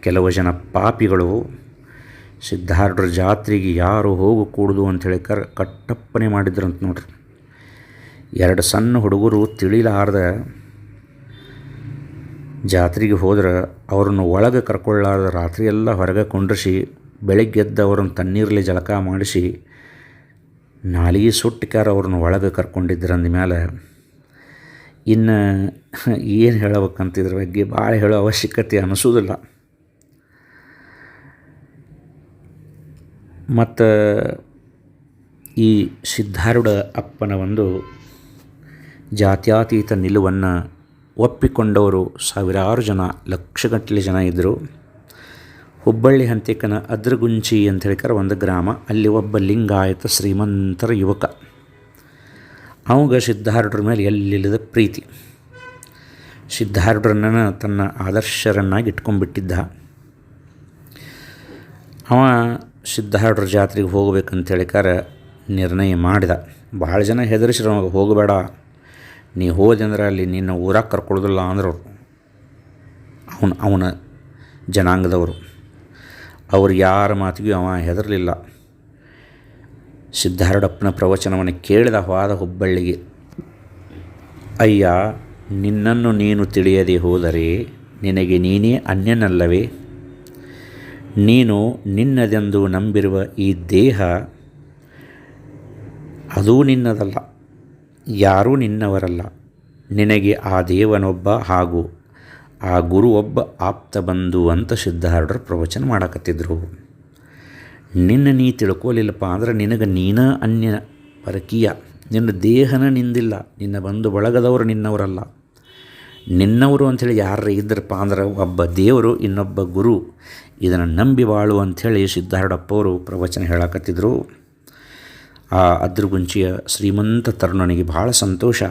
ಕೆಲವು ಜನ ಪಾಪಿಗಳು ಸಿದ್ಧಾರೂಢರ ಜಾತ್ರೆಗೆ ಯಾರು ಹೋಗು ಕೂಡುದು ಅಂಥೇಳಿ ಕರ್ ಕಟ್ಟಪ್ಪನೆ ಮಾಡಿದ್ರಂತ ನೋಡ್ರಿ. ಎರಡು ಸಣ್ಣ ಹುಡುಗರು ತಿಳಿಲಾರ್ದ ಜಾತ್ರೆಗೆ ಹೋದ್ರೆ ಅವ್ರನ್ನ ಒಳಗೆ ಕರ್ಕೊಳ್ಳಾರ್ದ ರಾತ್ರಿ ಎಲ್ಲ ಹೊರಗೆ ಕುಂಡ್ರಿಸಿ ಬೆಳಗ್ಗೆದ್ದು ಅವ್ರನ್ನ ತಣ್ಣೀರಲ್ಲಿ ಜಳಕ ಮಾಡಿಸಿ, ನಾಲಿಗೆ ಸುಟ್ಟಿಕಾರ ಅವ್ರನ್ನ ಒಳಗೆ ಕರ್ಕೊಂಡಿದ್ರು ಅಂದಮೇಲೆ ಇನ್ನು ಏನು ಹೇಳಬೇಕಂತ ಇದ್ರ ಬಗ್ಗೆ ಭಾಳ ಹೇಳೋ ಅವಶ್ಯಕತೆ ಅನಿಸೋದಿಲ್ಲ. ಮತ್ತು ಈ ಸಿದ್ಧಾರೂಢ ಅಪ್ಪನ ಒಂದು ಜಾತ್ಯತೀತ ನಿಲುವನ್ನು ಒಪ್ಪಿಕೊಂಡವರು ಸಾವಿರಾರು ಜನ, ಲಕ್ಷಗಟ್ಟಲೆ ಜನ ಇದ್ದರು ಹುಬ್ಬಳ್ಳಿ ಹಂತಿಕನ ಅದ್ರಗುಂಚಿ ಅಂತ ಹೇಳಿಕರ ಒಂದು ಗ್ರಾಮ, ಅಲ್ಲಿ ಒಬ್ಬ ಲಿಂಗಾಯತ ಶ್ರೀಮಂತರ ಯುವಕ. ಅವಾಗ ಸಿದ್ಧಾರ್ಢರ ಮೇಲೆ ಎಲ್ಲಿಲ್ಲದ ಪ್ರೀತಿ. ಸಿದ್ಧಾರ್ಢರನ್ನ ತನ್ನ ಆದರ್ಶರನ್ನಾಗಿ ಇಟ್ಕೊಂಡ್ಬಿಟ್ಟಿದ್ದ. ಅವ ಸಿದ್ಧಾರ್ಢರ ಜಾತ್ರೆಗೆ ಹೋಗ್ಬೇಕಂತ ಹೇಳಿಕಾರ ನಿರ್ಣಯ ಮಾಡಿದ. ಭಾಳ ಜನ ಹೆದರಿಸಿರು ಹೋಗಬೇಡ. ನೀ ಹೋದಂದ್ರೆ ಅಲ್ಲಿ ನಿನ್ನ ಊರಾಗ ಕರ್ಕೊಳ್ಳೋದಿಲ್ಲ ಅಂದ್ರೆ ಅವರು ಅವನ ಅವನ ಜನಾಂಗದವರು. ಅವ್ರು ಯಾರ ಮಾತಿಗೂ ಅವ ಹೆದರಲಿಲ್ಲ. ಸಿದ್ಧಾರೂಢಪ್ಪನ ಪ್ರವಚನವನ್ನು ಕೇಳಿದ ಹಾದ ಹುಬ್ಬಳ್ಳಿಗೆ, ಅಯ್ಯ, ನಿನ್ನನ್ನು ನೀನು ತಿಳಿಯದೆ ಹೋದರೆ ನಿನಗೆ ನೀನೇ ಅನ್ಯನಲ್ಲವೇ? ನೀನು ನಿನ್ನದೆಂದು ನಂಬಿರುವ ಈ ದೇಹ, ಅದೂ ನಿನ್ನದಲ್ಲ. ಯಾರೂ ನಿನ್ನವರಲ್ಲ. ನಿನಗೆ ಆ ದೇವನೊಬ್ಬ ಹಾಗೂ ಆ ಗುರು ಒಬ್ಬ ಆಪ್ತ ಬಂಧು ಅಂತ ಸಿದ್ಧಾರ್ಢರು ಪ್ರವಚನ ಮಾಡಕತ್ತಿದ್ರು. ನಿನ್ನ ನೀ ತಿಳ್ಕೊಲಿಲ್ಲಪ್ಪ ಅಂದ್ರೆ ನಿನಗೆ ನೀನ ಅನ್ಯ ಪರಕೀಯ. ನಿನ್ನ ದೇಹನ ನಿಂದಿಲ್ಲ. ನಿನ್ನ ಬಂಧು ಬಳಗದವರು ನಿನ್ನವರಲ್ಲ. ನಿನ್ನವರು ಅಂಥೇಳಿ ಯಾರು ಇದ್ರಪ್ಪ ಅಂದ್ರೆ ಒಬ್ಬ ದೇವರು, ಇನ್ನೊಬ್ಬ ಗುರು. ಇದನ್ನು ನಂಬಿ ಬಾಳು ಅಂಥೇಳಿ ಸಿದ್ಧಾರ್ಢಪ್ಪವರು ಪ್ರವಚನ ಹೇಳಕತ್ತಿದ್ರು. ಆ ಅದ್ರಗುಂಚಿಯ ಶ್ರೀಮಂತ ತರುಣನಿಗೆ ಭಾಳ ಸಂತೋಷ.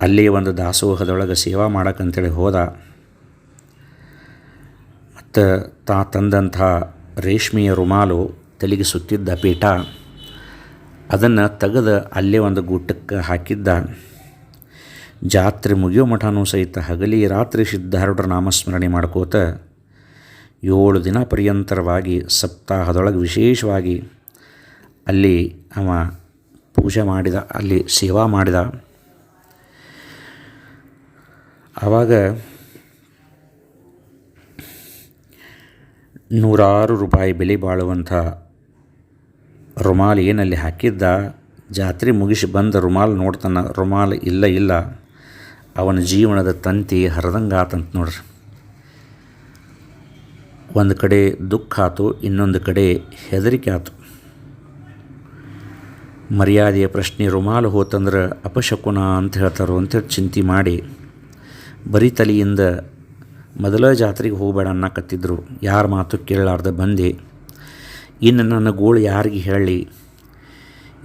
ಅಲ್ಲಿ ಒಂದು ದಾಸೋಹದೊಳಗೆ ಸೇವಾ ಮಾಡಕ್ಕಂತೇಳಿ ಹೋದ. ಮತ್ತು ತಾ ತಂದಂಥ ರೇಷ್ಮೆಯ ರುಮಾಲು ತಲೆಗೆ ಸುತ್ತಿದ್ದ ಪೀಠ ಅದನ್ನು ತೆಗೆದು ಅಲ್ಲೇ ಒಂದು ಗೂಟಕ್ಕೆ ಹಾಕಿದ್ದ. ಜಾತ್ರೆ ಮುಗಿಯೋ ಮಠನೂ ಸಹಿತ ಹಗಲಿ ರಾತ್ರಿ ಸಿದ್ಧಾರೂಢರ ನಾಮಸ್ಮರಣೆ ಮಾಡ್ಕೋತ ಏಳು ದಿನ ಪರ್ಯಂತರವಾಗಿ ಸಪ್ತಾಹದೊಳಗೆ ವಿಶೇಷವಾಗಿ ಅಲ್ಲಿ ಅವ ಪೂಜೆ ಮಾಡಿದ, ಅಲ್ಲಿ ಸೇವಾ ಮಾಡಿದ. ಆವಾಗ ನೂರಾರು ರೂಪಾಯಿ ಬೆಲೆ ಬಾಳುವಂಥ ರುಮಾಲ್ ಏನಲ್ಲಿ ಹಾಕಿದ್ದ. ಜಾತ್ರೆ ಮುಗಿಸಿ ಬಂದ ರುಮಾಲ್ ನೋಡ್ತಾನೆ, ರುಮಾಲ್ ಇಲ್ಲ ಇಲ್ಲ. ಅವನ ಜೀವನದ ತಂತಿ ಹರದಂಗಾತಂತ ನೋಡ್ರಿ. ಒಂದು ಕಡೆ ದುಃಖ ಆತು, ಇನ್ನೊಂದು ಕಡೆ ಹೆದರಿಕೆ ಆತು. ಮರ್ಯಾದೆಯ ಪ್ರಶ್ನೆ ರುಮಾಲು ಹೋತಂದ್ರೆ ಅಪಶಕುನ ಅಂತ ಹೇಳ್ತಾರೋ ಅಂತ ಚಿಂತೆ ಮಾಡಿ ಬರೀ ತಲೆಯಿಂದ ಮೊದಲ ಜಾತ್ರೆಗೆ ಹೋಗಬೇಡ ಅನ್ನಕತ್ತಿದ್ರು. ಯಾರ ಮಾತು ಕೇಳಲಾರ್ದ ಬಂದೆ. ಇನ್ನು ನನ್ನ ಗೋಳು ಯಾರಿಗೆ ಹೇಳಿ?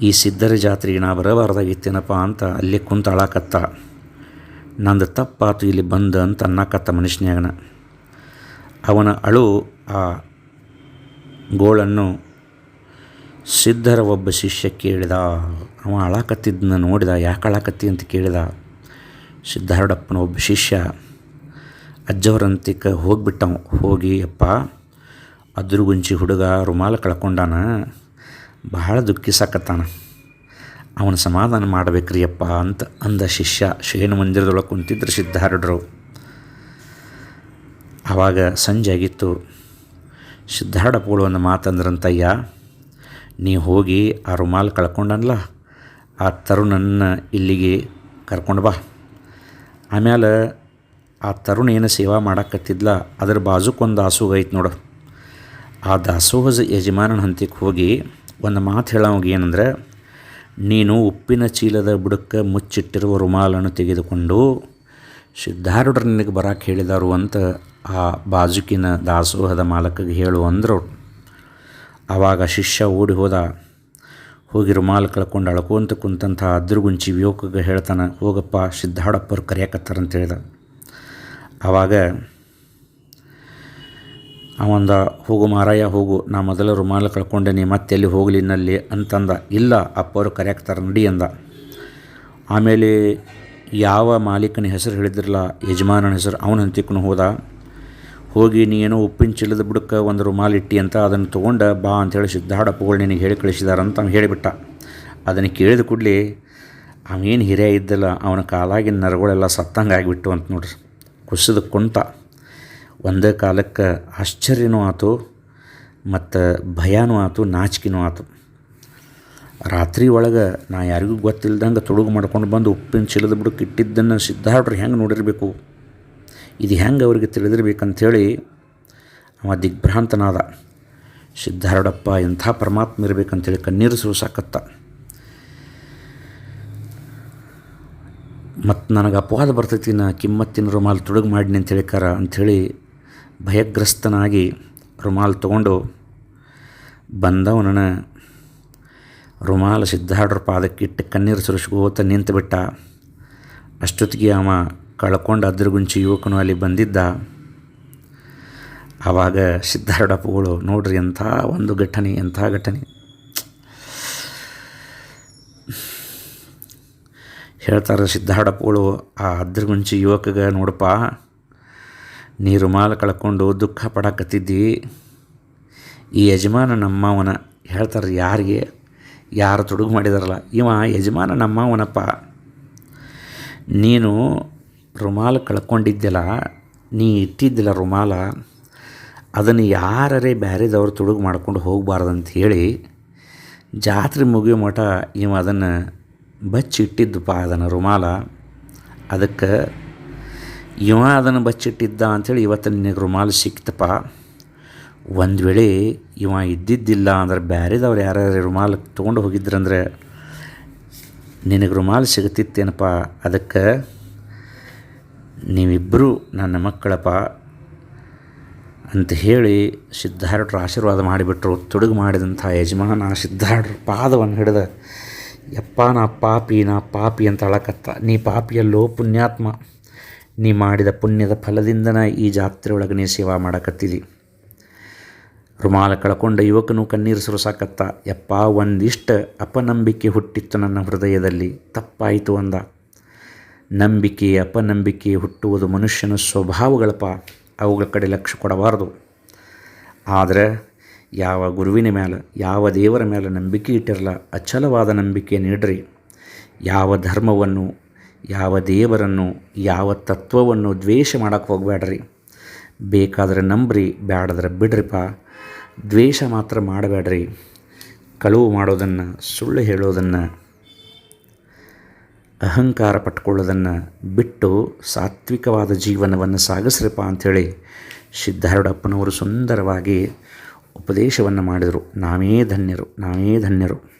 ಈ ಸಿದ್ಧರ ಜಾತ್ರೆಗೆ ನಾ ಬರಬಾರ್ದಾಗಿತ್ತೇನಪ್ಪ ಅಂತ ಅಲ್ಲೇ ಕುಂತ ಅಳಾಕತ್ತ. ನಂದು ತಪ್ಪಾತು ಇಲ್ಲಿ ಬಂದ ಅಂತ ಅನ್ನಕತ್ತ ಮನುಷ್ಯನ್ಯಾಗನ ಅವನ ಅಳು ಆ ಗೋಳನ್ನು ಸಿದ್ಧರ ಒಬ್ಬ ಶಿಷ್ಯ ಕೇಳಿದ, ಅವ ಅಳಾಕತ್ತಿದ್ದನ್ನ ನೋಡಿದ, ಯಾಕೆ ಅಳಾಕತ್ತಿ? ಅಂತ ಕೇಳಿದ. ಸಿದ್ಧಾರೂಢಪ್ಪನ ಒಬ್ಬ ಶಿಷ್ಯ, ಅಜ್ಜವರಂತಿಕ ಹೋಗಿಬಿಟ್ಟವ, ಹೋಗಿ ಅಪ್ಪ, ಅದ್ರುಗುಂಚಿ ಹುಡುಗ ರುಮಾಲ ಕಳ್ಕೊಂಡಾನ ಬಹಳ ದುಃಖಿಸಕತ್ತಾನ. ಅವನ ಸಮಾಧಾನ ಮಾಡಬೇಕ್ರಿ ಅಪ್ಪ ಅಂತ ಅಂದ ಶಿಷ್ಯ. ಶಯನ ಮಂದಿರದೊಳಗೆ ಕುಂತಿದ್ರು ಸಿದ್ಧಾರೂಢರು. ಆವಾಗ ಸಂಜೆ ಆಗಿತ್ತು. ಸಿದ್ಧಾರೂಢಪ್ಪಗಳು ಒಂದು ಮಾತಂದ್ರಂತಯ್ಯ ನೀ ಹೋಗಿ ಆ ರುಮಾಲ್ ಕಳ್ಕೊಂಡನಲ್ಲ, ಆ ತರುಣನ್ನ ಇಲ್ಲಿಗೆ ಕರ್ಕೊಂಡು ಬಾ. ಆಮೇಲೆ ಆ ತರುಣ ಏನು ಸೇವಾ ಮಾಡಕತ್ತಿದ್ಲ, ಅದ್ರ ಬಾಜುಕೊಂದು ದಾಸೋಹ ಐತೆ ನೋಡು. ಆ ದಾಸೋಹದ ಯಜಮಾನನ ಹಂತಕ್ಕೆ ಹೋಗಿ ಒಂದು ಮಾತು ಹೇಳೋವಾಗ ಏನಂದ್ರೆ, ನೀನು ಉಪ್ಪಿನ ಚೀಲದ ಬುಡಕ್ಕೆ ಮುಚ್ಚಿಟ್ಟಿರುವ ರುಮಾಲನ್ನು ತೆಗೆದುಕೊಂಡು ಸಿದ್ಧಾರೂಢರು ನಿನಗೆ ಬರಕ್ಕೆ ಹೇಳಿದಾರು ಅಂತ ಆ ಬಾಜುಕಿನ ದಾಸೋಹದ ಮಾಲಕಗೆ ಹೇಳು ಅಂದರು ಆವಾಗ ಶಿಷ್ಯ ಓಡಿ ಹೋದ. ಹೋಗಿ ರುಮಾಲು ಕಳ್ಕೊಂಡು ಅಳ್ಕೊಂತ ಕುಂತಂಥ ಅದ್ರಗುಂಚಿ ವಿಯೋಗಗೆ ಹೇಳ್ತಾನೆ, ಹೋಗಪ್ಪ ಸಿದ್ಧಾಡಪ್ಪರು ಕರೆಯಕತ್ತಾರಂತ ಹೇಳಿದ. ಆವಾಗ ಅವಂದ, ಹೋಗು ಮಾರಾಯ, ಹೋಗು, ನಾ ಮೊದಲು ರುಮಾಲು ಕಳ್ಕೊಂಡೇನಿ ಮತ್ತೆ ಎಲ್ಲಿ ಹೋಗಲಿ ನಲ್ಲಿ ಅಂತಂದ. ಇಲ್ಲ ಅಪ್ಪವರು ಕರೆಯಕ್ತಾರೆ ನಡಿ ಅಂದ. ಆಮೇಲೆ ಯಾವ ಮಾಲೀಕನ ಹೆಸರು ಹೇಳಿದ್ರಲ್ಲ, ಯಜಮಾನನ ಹೆಸರು, ಅವನ ಹಂತಿಕ್ಕೂ ಹೋದ. ಹೋಗಿ ನೀ ಏನೋ ಉಪ್ಪಿನ ಚೀಲದ ಬುಡಕ್ಕೆ ಒಂದು ರುಮಾಲಿಟ್ಟಿ ಅಂತ ಅದನ್ನು ತೊಗೊಂಡು ಬಾ ಅಂಥೇಳಿ ಸಿದ್ಧಾಡಪ್ಪಗಳು ನಿನಗೆ ಹೇಳಿ ಕಳಿಸಿದಾರಂತ ಅವ್ನು ಹೇಳಿಬಿಟ್ಟ. ಅದನ್ನು ಕೇಳಿದ ಕೂಡಲೇ ಅವೇನು ಹಿರಿಯ ಇದ್ದಲ್ಲ, ಅವನ ಕಾಲಾಗಿನ ನರಗಳೆಲ್ಲ ಸತ್ತಂಗೆ ಆಗಿಬಿಟ್ಟು ಅಂತ ನೋಡ್ರಿ. ಕುಸಿದ ಕುಂತ. ಒಂದೇ ಕಾಲಕ್ಕೆ ಆಶ್ಚರ್ಯನೂ ಆತು, ಮತ್ತು ಭಯನೂ ಆತು, ನಾಚಿಕೆನೂ ಆತು. ರಾತ್ರಿ ಒಳಗೆ ನಾ ಯಾರಿಗೂ ಗೊತ್ತಿಲ್ದಂಗೆ ತೊಡುಗು ಮಾಡ್ಕೊಂಡು ಬಂದು ಉಪ್ಪಿನ ಚೀಲದ ಬುಡಕ್ಕೆ ಇಟ್ಟಿದ್ದನ್ನು ಹೆಂಗೆ ನೋಡಿರಬೇಕು? ಇದು ಹೆಂಗೆ ಅವ್ರಿಗೆ ತಿಳಿದಿರ್ಬೇಕಂಥೇಳಿ ಅವ ದಿಗ್ಭ್ರಾಂತನಾದ. ಸಿದ್ಧಾರೂಢಪ್ಪ ಎಂಥ ಪರಮಾತ್ಮ ಇರಬೇಕಂತೇಳಿ ಕಣ್ಣೀರು ಸುರಿಸಾಕತ್ತ ಮತ್ತು ನನಗೆ ಅಪವಾದ ಬರ್ತೈತಿ, ನಾ ಕಿಮ್ಮತ್ತಿನ ರುಮಾಲ್ ತುಡುಗು ಮಾಡಿನಿ ಅಂತ ಹೇಳಿಕಾರ ಅಂಥೇಳಿ ಭಯಗ್ರಸ್ತನಾಗಿ ರುಮಾಲ್ ತೊಗೊಂಡು ಬಂದವನನ ರುಮಾಲ ಸಿದ್ಧಾರೂಢರ ಪಾದಕ್ಕಿಟ್ಟು ಕಣ್ಣೀರು ಸುರಿಸ್ಕೋತ ನಿಂತುಬಿಟ್ಟ. ಅಷ್ಟೊತ್ತಿಗೆ ಅವ ಕಳ್ಕೊಂಡು ಅದ್ರಗುಂಚಿ ಯುವಕನು ಅಲ್ಲಿ ಬಂದಿದ್ದ. ಆವಾಗ ಸಿದ್ಧಾರೂಢಪ್ಪಗಳು ನೋಡ್ರಿ ಎಂಥ ಒಂದು ಘಟನೆ, ಎಂಥ ಘಟನೆ. ಹೇಳ್ತಾರೆ ಸಿದ್ಧಾಡಪ್ಪಗಳು ಆ ಅದ್ರಗುಂಚಿ ಯುವಕಗೆ ನೋಡಪ್ಪ ನೀ ರುಮಾಲು ಕಳ್ಕೊಂಡು ದುಃಖ ಪಡಕತ್ತಿದ್ದಿ. ಈ ಯಜಮಾನ ನಮ್ಮವನ, ಹೇಳ್ತಾರೆ ಯಾರಿಗೆ? ಯಾರು ತೊಡಗು ಮಾಡಿದಾರಲ್ಲ, ಇವ ಯಜಮಾನ ನಮ್ಮವನಪ್ಪ. ನೀನು ರುಮಾಲು ಕಳ್ಕೊಂಡಿದ್ದೆಲ್ಲ ನೀ ಇಟ್ಟಿದ್ದಿಲ್ಲ ರುಮಾಲ, ಅದನ್ನು ಯಾರರೇ ಬ್ಯಾರೆದವ್ರು ತುಡುಗು ಮಾಡ್ಕೊಂಡು ಹೋಗಬಾರ್ದಂತ ಹೇಳಿ ಜಾತ್ರೆ ಮುಗಿಯೋ ಮಠ ಇವ ಅದನ್ನು ಬಚ್ಚಿಟ್ಟಿದ್ದಪ್ಪ ಅದನ್ನು ರುಮಾಲ. ಅದಕ್ಕೆ ಇವ ಅದನ್ನು ಬಚ್ಚಿಟ್ಟಿದ್ದ ಅಂಥೇಳಿ ಇವತ್ತು ನಿನಗೆ ರುಮಾಲು ಸಿಕ್ತಪ್ಪ ಒಂದು ವೇಳೆ ಇವ ಇದ್ದಿದ್ದಿಲ್ಲ ಅಂದ್ರೆ ಬ್ಯಾರೆದವ್ರು ಯಾರ್ಯಾರು ರುಮಾಲು ತೊಗೊಂಡು ಹೋಗಿದ್ರಂದ್ರೆ ನಿನಗೆ ರುಮಾಲು ಸಿಗುತ್ತಿತ್ತೇನಪ್ಪ, ಅದಕ್ಕೆ ನೀವಿಬ್ಬರು ನನ್ನ ಮಕ್ಕಳಪ್ಪ ಅಂತ ಹೇಳಿ ಸಿದ್ಧಾರೂಢರು ಆಶೀರ್ವಾದ ಮಾಡಿಬಿಟ್ರು, ತುಡುಗು ಮಾಡಿದಂಥ ಯಜಮಾನ ಸಿದ್ಧಾರೂಢರ ಪಾದವನ್ನು ಹಿಡಿದ, ಯಪ್ಪ, ನಾ ಪಾಪಿ ನಾ ಪಾಪಿ ಅಂತ ಅಳಕತ್ತ, ನೀ ಪಾಪಿಯಲ್ಲೋ ಪುಣ್ಯಾತ್ಮ, ನೀ ಮಾಡಿದ ಪುಣ್ಯದ ಫಲದಿಂದನ ಈ ಜಾತ್ರೆ ಒಳಗೆ ನೀ ಸೇವಾ ಮಾಡಕತ್ತಿದಿ. ರುಮಾಲ ಕಳ್ಕೊಂಡ ಯುವಕನು ಕಣ್ಣೀರು ಸುರಿಸಾಕತ್ತ, ಯಪ್ಪ, ಒಂದಿಷ್ಟು ಅಪನಂಬಿಕೆ ಹುಟ್ಟಿತ್ತು ನನ್ನ ಹೃದಯದಲ್ಲಿ, ತಪ್ಪಾಯಿತು ಅಂದ. ನಂಬಿಕೆ, ಅಪನಂಬಿಕೆ ಹುಟ್ಟುವುದು ಮನುಷ್ಯನ ಸ್ವಭಾವಗಳಪ್ಪ. ಅವುಗಳ ಕಡೆ ಲಕ್ಷ್ಯ ಕೊಡಬಾರ್ದು. ಆದರೆ ಯಾವ ಗುರುವಿನ ಮೇಲೆ ಯಾವ ದೇವರ ಮೇಲೆ ನಂಬಿಕೆ ಇಟ್ಟಿರಲ್ಲ, ಅಚಲವಾದ ನಂಬಿಕೆ ನೀಡ್ರಿ. ಯಾವ ಧರ್ಮವನ್ನು, ಯಾವ ದೇವರನ್ನು, ಯಾವ ತತ್ವವನ್ನು ದ್ವೇಷ ಮಾಡೋಕ್ಕೆ ಹೋಗಬೇಡ್ರಿ ಬೇಕಾದರೆ ನಂಬ್ರಿ ಬೇಡದ್ರೆ ಬಿಡ್ರಿಪ್ಪ. ದ್ವೇಷ ಮಾತ್ರ ಮಾಡಬೇಡ್ರಿ ಕಳುವು ಮಾಡೋದನ್ನು, ಸುಳ್ಳು ಹೇಳೋದನ್ನು ಅಹಂಕಾರ ಪಟ್ಕೊಳ್ಳೋದನ್ನು ಬಿಟ್ಟು ಸಾತ್ವಿಕವಾದ ಜೀವನವನ್ನು ಸಾಗಿಸ್ರಪ್ಪ ಅಂಥೇಳಿ ಸಿದ್ಧಾರೂಢಪ್ಪನವರು ಸುಂದರವಾಗಿ ಉಪದೇಶವನ್ನು ಮಾಡಿದರು. ನಾವೇ ಧನ್ಯರು ನಾವೇ ಧನ್ಯರು.